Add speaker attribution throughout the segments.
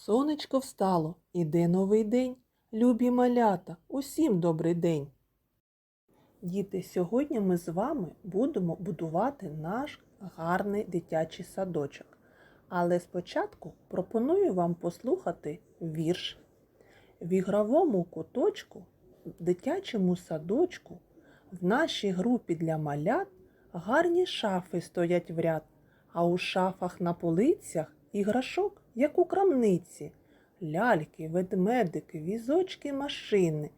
Speaker 1: Сонечко встало, іде новий день. Любі малята, усім добрий день. Діти, сьогодні ми з вами будемо будувати наш гарний дитячий садочок. Але спочатку пропоную вам послухати вірш. В ігровому куточку, в дитячому садочку, в нашій групі для малят гарні шафи стоять в ряд, а у шафах на полицях іграшок, як у крамниці, ляльки, ведмедики, візочки, машини,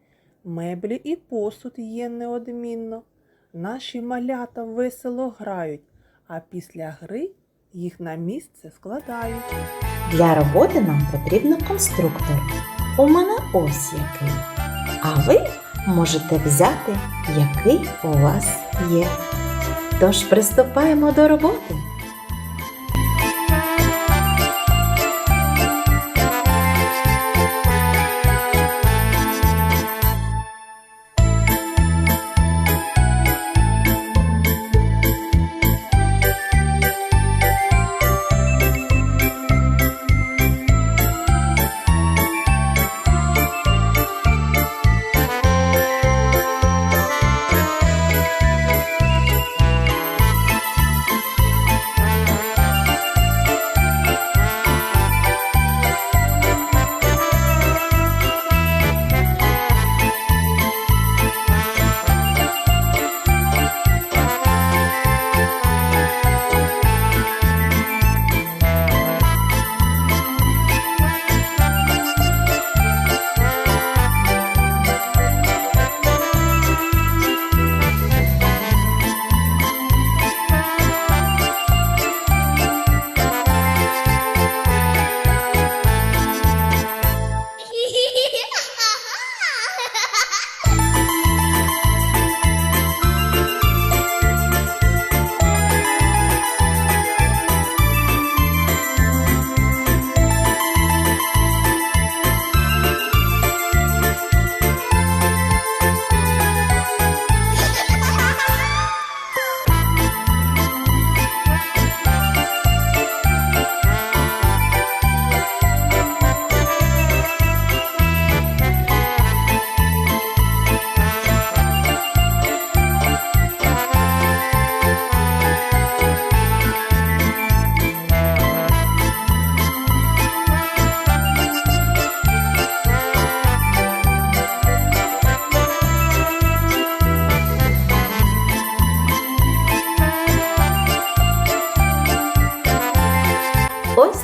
Speaker 1: меблі і посуд є неодмінно. Наші малята весело грають, а після гри їх на місце складають.
Speaker 2: Для роботи нам потрібен конструктор. У мене ось який. А ви можете взяти, який у вас є. Тож приступаємо до роботи.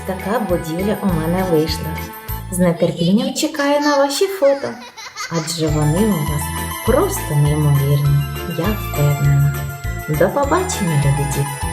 Speaker 2: Така будівля у мене вийшла. З нетерпінням чекаю на ваші фото, адже вони у вас просто неймовірні, я впевнена. До побачення, люди діти!